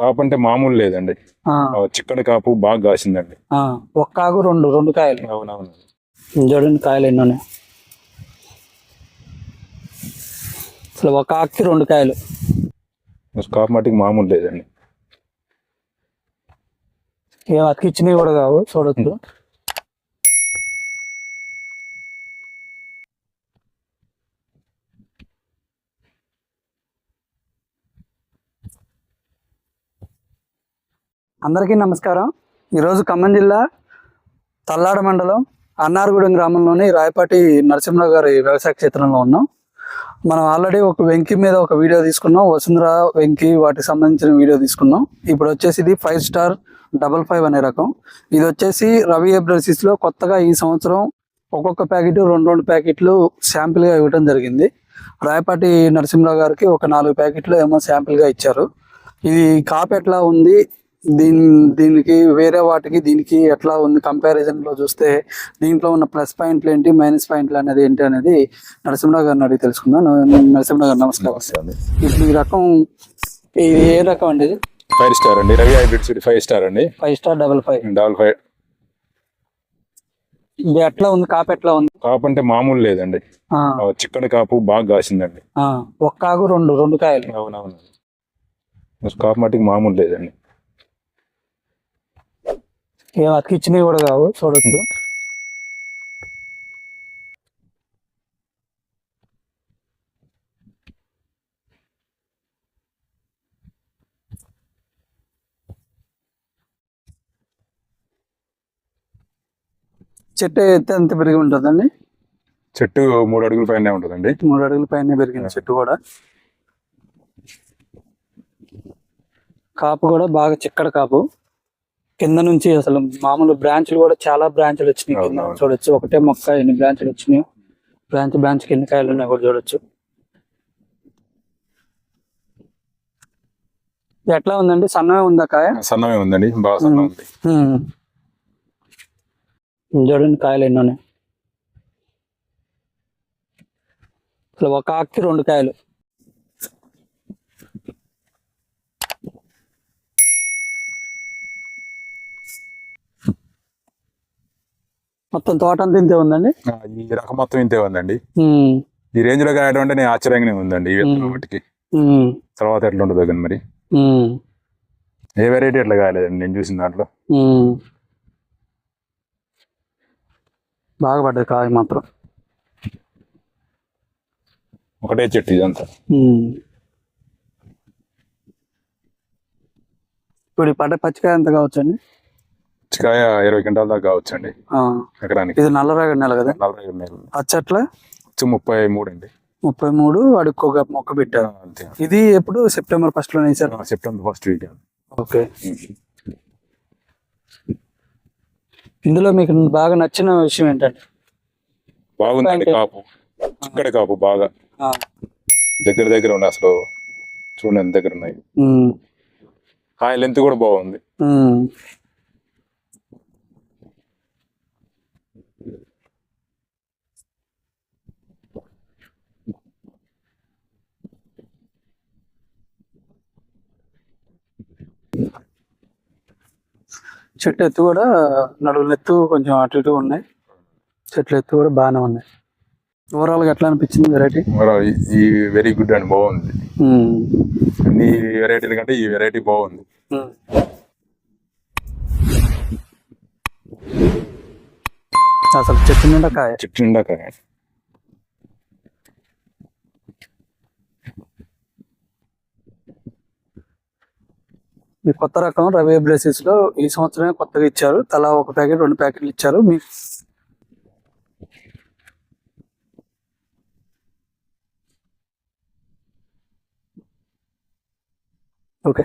కాపు అంటే మామూలు లేదండి. చిక్కడి కాపు బాగా కాసిందండి. ఆ, ఒక్క ఆకు రెండు రెండు కాయలు. అవునవును. చూడండి కాయలు ఎన్ని ఉన్నాయి అసలు ఒక ఆకుకి రెండు కాయలు. కాపు మట్టికి మామూలు లేదండి. ఏం అతికిచ్చినవి కూడా కావు చూడొచ్చు అందరికీ నమస్కారం. ఈరోజు ఖమ్మం జిల్లా తల్లాడ మండలం అన్నారగూడెం గ్రామంలోని రాయపాటి నరసింహరావు గారి వ్యవసాయ క్షేత్రంలో ఉన్నాం. మనం ఆల్రెడీ ఒక వెంకి మీద ఒక వీడియో తీసుకున్నాం. వసుంధర వెంకి వాటికి సంబంధించిన వీడియో తీసుకున్నాం. ఇప్పుడు వచ్చేసి ఇది ఫైవ్ స్టార్ డబల్ ఫైవ్ అనే రకం. ఇది వచ్చేసి రవి ఎబ్రసిస్లో కొత్తగా ఈ సంవత్సరం ఒక్కొక్క ప్యాకెట్ రెండు రెండు ప్యాకెట్లు శాంపిల్గా ఇవ్వడం జరిగింది. రాయపాటి నరసింహరావు గారికి ఒక నాలుగు ప్యాకెట్లు ఏమో శాంపిల్గా ఇచ్చారు. ఇది కాపు ఎట్లా ఉంది? దీని దీనికి వేరే వాటికి దీనికి ఎట్లా ఉంది కంపారిజన్లో చూస్తే దీంట్లో ఉన్న ప్లస్ పాయింట్లు ఏంటి మైనస్ పాయింట్లు అనేది ఏంటి అనేది నరసింహరావు గారిని అడిగి తెలుసుకుందాం. నరసింహరావు గారు నమస్కారం. ఇప్పుడు ఈ రకం ఇది ఏ రకం అండి ఫైవ్ స్టార్ అండి. Ravi hybrid seed five star అండి. Five star double five. Double five. ఇది ఎట్లా ఉంది? కాపు ఎట్లా ఉంది? కాపు అంటే మామూలు లేదండి. చిక్కడి కాపు బాగా కాసిందండి. ఒక్క ఆకు రెండు రెండు కాయలు. అవునవును. కాపు మట్టికి మామూలు లేదండి. ఏం అతికిచ్చినవి కూడా కావు చూడొచ్చు చెట్టు ఎత్తు ఎంత పెరిగి ఉంటుందండి? చెట్టు మూడు అడుగుల పైన ఉంటుందండి. మూడు అడుగుల పైన పెరిగింది చెట్టు కూడా. కాపు కూడా బాగా చిక్కడ కాపు. కింద నుంచి అసలు మామూలు బ్రాంచ్లు కూడా చాలా బ్రాంచ్లు వచ్చినాయి కింద. చూడొచ్చు ఒకటే మొక్క ఎన్ని బ్రాంచ్లు వచ్చినాయి. బ్రాంచ్ బ్రాంచ్ ఎన్ని కాయలు ఉన్నాయి కూడా చూడొచ్చు. ఎట్లా ఉందండి? సన్నమే ఉందా కాయ? సన్నమే ఉందండి బాగా ఉంది. చూడండి కాయలు ఎన్ని ఉన్నాయి. అసలు ఒక ఆకుకి రెండు కాయలు. మొత్తం తోట అంతా ఇంతే ఉందండి ఈ రకం మొత్తం ఇంతే ఉందండి. ఈ రేంజ్లో కాయడం అంటే నేను ఆశ్చర్యంగానే ఉందండి ఈ విత్తనం తర్వాత ఎట్లా ఉంటుందో కానీ మరి. ఏ వెరైటీ ఎట్లా కాలేదండి నేను చూసిన దాంట్లో. బాగా పడ్డది కాయ మాత్రం. ఒకటే చెట్టు ఇదంతా. ఇప్పుడు పడ్డ పచ్చికాయ ఎంత కావచ్చండి చికాయ ఇరవై క్వింటాల దాకా కావచ్చండి. ఆ, ఎకరానికి. ఇది నల్లరాగడి నెల కదా? నలభై ఐదు నెలలు అచ్చట్ల వచ్చి ముప్పై మూడు అండి ముప్పై మూడు వాడికి ఒక మొక్క పెట్టారు. అంతే. ఇది ఎప్పుడు? సెప్టెంబర్ ఫస్ట్లో వేసారు ఆ, సెప్టెంబర్ ఫస్ట్ వీక్ ఓకే. ఇందులో మీకు బాగా నచ్చిన విషయం ఏంటంటే? బాగుందండి కాపు. చిక్కడి కాపు బాగా. దగ్గర దగ్గర ఉన్నాయి అసలు. చూడండి ఎంత దగ్గర ఉన్నాయి. కాయ లెంత్ కూడా బాగుంది. చెట్టు ఎత్తు కూడా నడువుల ఎత్తు కొంచెం అటు ఇటు ఉన్నాయి. చెట్ల ఎత్తు కూడా బాగానే ఉన్నాయి. ఓవరాల్గా ఎట్లా అనిపించింది వెరైటీ ఈ- ఈ వెరీ గుడ్ అండి బాగుంది. అన్ని వెరైటీల కంటే ఈ వెరైటీ బాగుంది. అసలు చెట్టు నిండా కాయ? చెట్టు నిండా కాయ. ఈ కొత్త రకం రవి బ్రేసెస్లో ఈ సంవత్సరమే కొత్తగా ఇచ్చారు. తలా ఒక ప్యాకెట్ రెండు ప్యాకెట్లు ఇచ్చారు. మీ ఓకే.